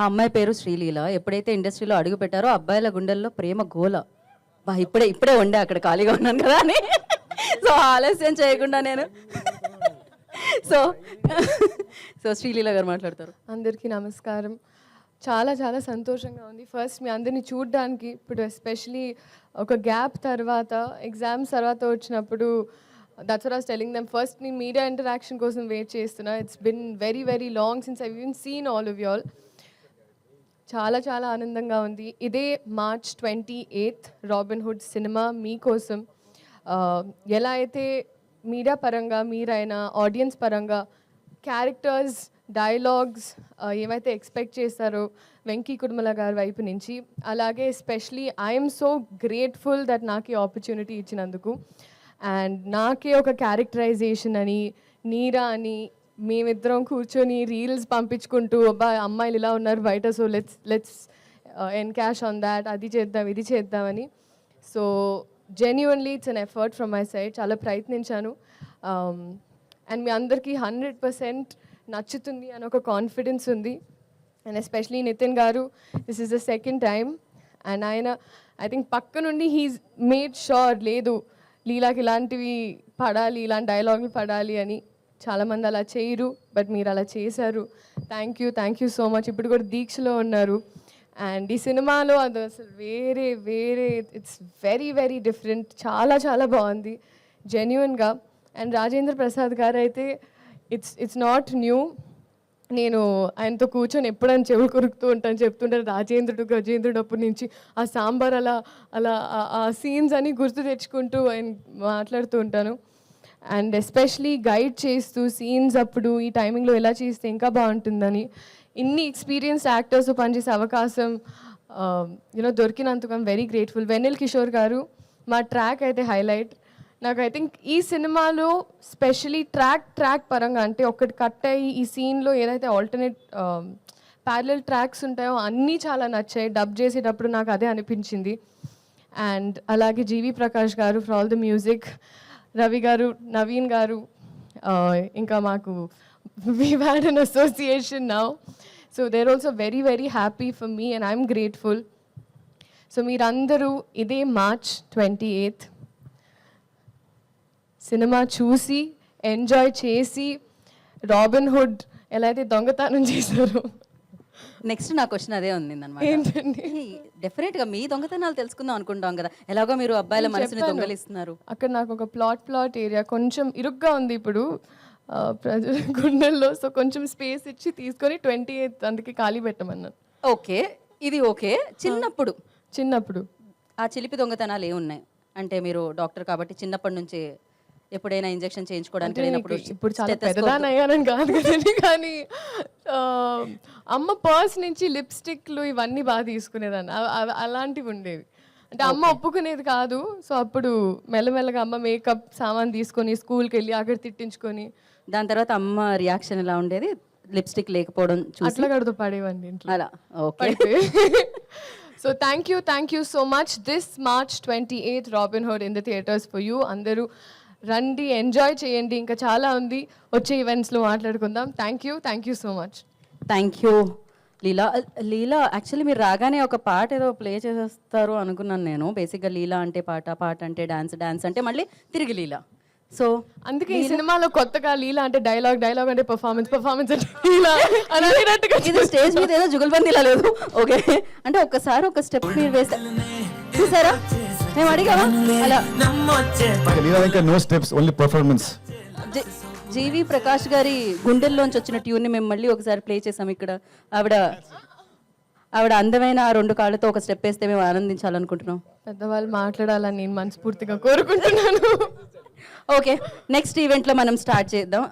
ఆ అమ్మాయి పేరు శ్రీలీల. ఎప్పుడైతే ఇండస్ట్రీలో అడుగు పెట్టారో అబ్బాయిల గుండెల్లో ప్రేమ గోల. బా ఇప్పుడే ఇప్పుడే ఉండే అక్కడ ఖాళీగా ఉన్నాను కదా అని. సో ఆలస్యం చేయకుండా నేను. సో సో శ్రీలీల గారు మాట్లాడతారు. అందరికీ నమస్కారం. చాలా చాలా సంతోషంగా ఉంది. ఫస్ట్ మీ అందరినీ చూడడానికి ఇప్పుడు ఎస్పెషలీ ఒక గ్యాప్ తర్వాత ఎగ్జామ్స్ తర్వాత వచ్చినప్పుడు that's as telling them first నేను మీడియా ఇంటరాక్షన్ కోసం వెయిట్ చేస్తున్నా. It's been very very long since I even seen all of all చాలా చాలా ఆనందంగా ఉంది. ఇదే March twenty eighth Robin Hood cinema మీకోసం ఎలా అయితే మీడియా పరంగా మీరైనా ఆడియన్స్ పరంగా క్యారెక్టర్స్ డైలాగ్స్ ఏమైతే ఎక్స్పెక్ట్ చేస్తారో వెంకీ కుర్మల గారి వైపు నుంచి అలాగే especially I'm so grateful that నాకు ఈ ఆపర్చునిటీ ఇచ్చినందుకు. అండ్ నాకే ఒక క్యారెక్టరైజేషన్ అని నీరా అని మేమిద్దరం కూర్చొని రీల్స్ పంపించుకుంటూ అబ్బా అమ్మాయిలు ఇలా ఉన్నారు బయట so let's let's encash on that అది చేద్దాం ఇది చేద్దామని so genuinely it's an effort from my side చాలా ప్రయత్నించాను. Um, అండ్ మీ అందరికీ హండ్రెడ్ పర్సెంట్ నచ్చుతుంది అని ఒక కాన్ఫిడెన్స్ ఉంది. అండ్ ఎస్పెషలీ నితిన్ గారు this is the second time and ఆయన ఐ థింక్ పక్క నుండి హీస్ మేడ్ షూర్ లేదు లీలాకి ఇలాంటివి పడాలి ఇలాంటి డైలాగులు పడాలి అని. చాలామంది అలా చేయరు బట్ మీరు అలా చేశారు. Thank you thank you so much ఇప్పుడు కూడా దీక్షలో ఉన్నారు. అండ్ ఈ సినిమాలో అది అసలు వేరే వేరే ఇట్స్ వెరీ వెరీ డిఫరెంట్ చాలా చాలా బాగుంది. జెన్యున్గా అండ్ రాజేంద్ర ప్రసాద్ గారు అయితే ఇట్స్ ఇట్స్ నాట్ న్యూ నేను ఆయనతో కూర్చొని ఎప్పుడైనా చెవులు కొరుకుతూ ఉంటాను చెప్తుంటాను రాజేంద్రుడు గజేంద్రుడు అప్పటి నుంచి. ఆ సాంబార్ అలా అలా ఆ- ఆ సీన్స్ అని గుర్తు తెచ్చుకుంటూ ఆయన మాట్లాడుతూ ఉంటాను. అండ్ ఎస్పెషలీ గైడ్ చేస్తూ సీన్స్ అప్పుడు ఈ టైమింగ్లో ఎలా చేస్తే ఇంకా బాగుంటుందని. ఇన్ని ఎక్స్పీరియన్స్ యాక్టర్స్ పనిచేసే అవకాశం యూనో దొరికినందుకు I'm very grateful Vennela Kishore గారు మా ట్రాక్ అయితే హైలైట్. నాకు ఐ థింక్ ఈ సినిమాలో స్పెషలీ ట్రాక్ ట్రాక్ పరంగా అంటే ఒకటి కట్ అయ్యి ఈ సీన్లో ఏదైతే ఆల్టర్నేట్ ప్యారలల్ ట్రాక్స్ ఉంటాయో అన్నీ చాలా నచ్చాయి. డబ్ చేసేటప్పుడు నాకు అదే అనిపించింది. అండ్ అలాగే జీవి ప్రకాష్ గారు for all the music Ravi గారు నవీన్ గారు ఇంకా మాకు we had an association now so there also very very happy for me and I'm grateful so మీరందరూ ఇదే మార్చ్ ట్వంటీ ఎయిత్ సినిమా చూసి ఎంజాయ్ చేసి రాబిన్ హుడ్ ఎలా అయితే దొంగతనం చేశారో నెక్స్ట్ నా క్వశ్చన్ అదే ఉంది అనమాట ఏంటండి డెఫినెట్గా మీ దొంగతనాలు తెలుసుకుందాం అనుకుంటాం కదా. ఎలాగో మీరు అబ్బాయిల మనసుని. దొంగలిస్తున్నారు. అక్కడ నాకు ఒక ప్లాట్ ప్లాట్ ఏరియా కొంచెం ఇరుగ్గా ఉంది ఇప్పుడు. ప్రజల గుండెల్లో సో కొంచెం స్పేస్ ఇచ్చి తీసుకొని ట్వంటీ ఎయిత్ అందుకే ఖాళీ పెట్టమన్నాను. ఓకే ఇది ఓకే. చిన్నప్పుడు? చిన్నప్పుడు. ఆ చిలిపి దొంగతనాలు ఏమున్నాయి? అంటే మీరు డాక్టర్ కాబట్టి చిన్నప్పటి నుంచి ఎప్పుడైనా ఇంజెక్షన్ చేయించుకోవడానికి ఇప్పుడు చాలా stethoscope- పెద్దదాన్ని అయ్యానని కాదు కదండి కానీ అమ్మ పర్స్ నుంచి లిప్స్టిక్లు ఇవన్నీ బాగా తీసుకునేదాన్ని. అలాంటివి ఉండేవి. అంటే అమ్మ ఒప్పుకునేది కాదు. సో అప్పుడు మెల్లమెల్లగా అమ్మ మేకప్ సామాన్ తీసుకొని స్కూల్కి వెళ్ళి అక్కడ తిట్టించుకొని. దాని తర్వాత అమ్మ రియాక్షన్ ఎలా ఉండేది? లిప్స్టిక్ లేకపోవడం అట్లా కడుతూ పడేవండి ఇంట్లో. అలా. Okay. So thank you thank you so much. This March twenty eighth Robin Hood in the theatres for you. అందరూ రండి ఎంజాయ్ చేయండి. ఇంకా చాలా ఉంది. వచ్చే ఈవెంట్స్లో మాట్లాడుకుందాం. Thank you thank you so much thank you Leela Leela actually మీరు రాగానే ఒక పాట ఏదో ప్లే చేసేస్తారు అనుకున్నాను నేను. బేసిక్గా లీలా అంటే పాట పాట అంటే డాన్స్ డాన్స్ అంటే మళ్ళీ తిరిగి లీలా. సో అందుకే ఈ సినిమాలో కొత్తగా లీలా అంటే డైలాగ్ డైలాగ్ అంటే పర్ఫార్మెన్స్ పర్ఫార్మెన్స్ అంటే లీలా అని అనేటట్టుగా ఇది స్టేజ్ మీద ఏదో జుగల్బందీలా లేదు. ఓకే అంటే ఒక్కసారి ఒక స్టెప్ మీరు వేస్తే చూసారా? మేము అడిగామా అలా. ఇంకా no steps only performance GV Prakash గారి గుండెల్లోంచి వచ్చిన ట్యూన్ని మేము మళ్ళీ ఒకసారి ప్లే చేసాం ఇక్కడ. ఆవిడ ఆవిడ అందమైన ఆ రెండు కాళ్ళతో ఒక స్టెప్ వేస్తే మేము ఆనందించాలనుకుంటున్నాం. పెద్దవాళ్ళు మాట్లాడాలని నేను మనస్ఫూర్తిగా కోరుకుంటున్నాను. ఓకే నెక్స్ట్ ఈవెంట్లో మనం స్టార్ట్ చేద్దాం.